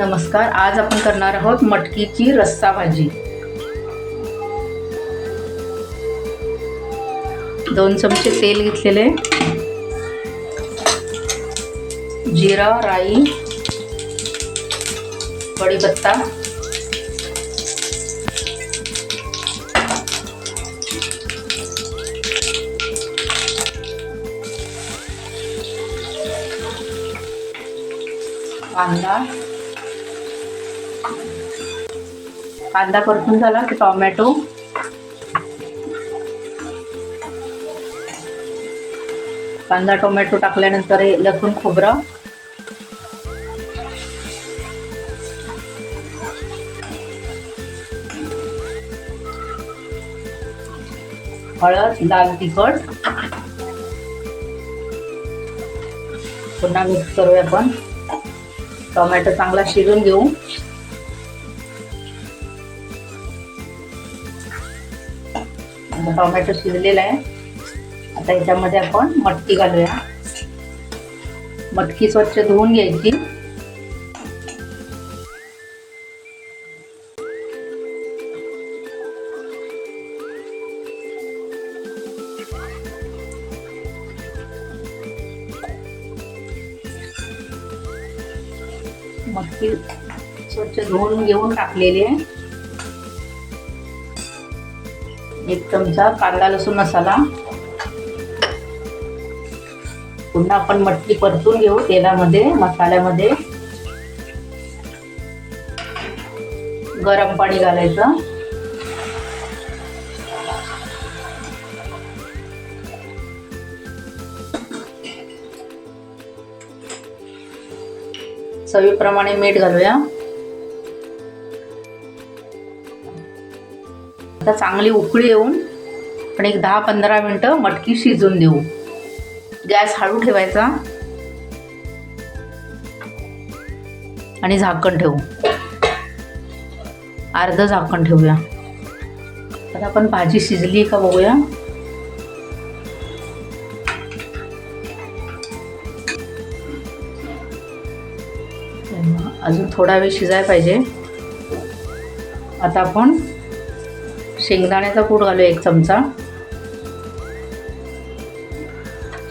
नमस्कार आज आपण करणार आहोत मटकीची रस्सा भाजी. दोन चमचे तेल घेतलेले. जिरा राई कढीपत्ता. कांदा कांदा परतून झाला की टोमॅटो. कांदा टोमॅटो टाकल्यानंतर हे लसूण खोबरं. हळद लाल तिखट. पुन्हा मिक्स करूया आपण. टोमॅटो चांगला शिजून घेऊ. आता टोमॅटो शिजलेला आहे. आता याच्यामध्ये आपण मटकी घालूया. मटकी स्वच्छ धुवून घ्यायची. मटकी स्वच्छ धुवून घेऊन टाकलेली आहे. एक चमचा कांदा लसूण मसाला. पुन्हा आपण मटकी परतून घेऊ तेलामध्ये मसाल्यामध्ये. गरम पाणी घालायचं. चवीप्रमाणे मीठ घालूया. आता चांगली उकळी येऊन पण एक दहा पंधरा मिनटं मटकी शिजून देऊ. गॅस हळू ठेवायचा. आणि झाकण ठेवू. अर्धं झाकण ठेवूया. आता आपण भाजी शिजली का बघूया. अजून थोडा वेळ शिजायला पाहिजे. आता आपण शेंगदाण्याचा कूट घालू एक चमचा.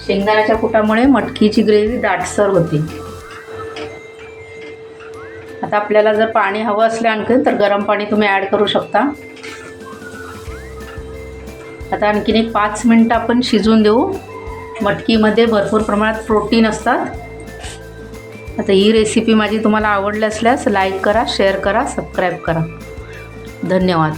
शेंगदाण्याच्या कुटामुळे मटकीची ग्रेव्ही दाटसर होते. आता आपल्याला जर पाणी हवं असलं आणखी तर गरम पाणी तुम्ही ॲड करू शकता. आता आणखीन एक पाच मिनटं आपण शिजून देऊ. मटकीमध्ये भरपूर प्रमाणात प्रोटीन असतात. आता ही रेसिपी माझी तुम्हाला आवडली असल्यास लाईक करा शेअर करा सबस्क्राईब करा. धन्यवाद.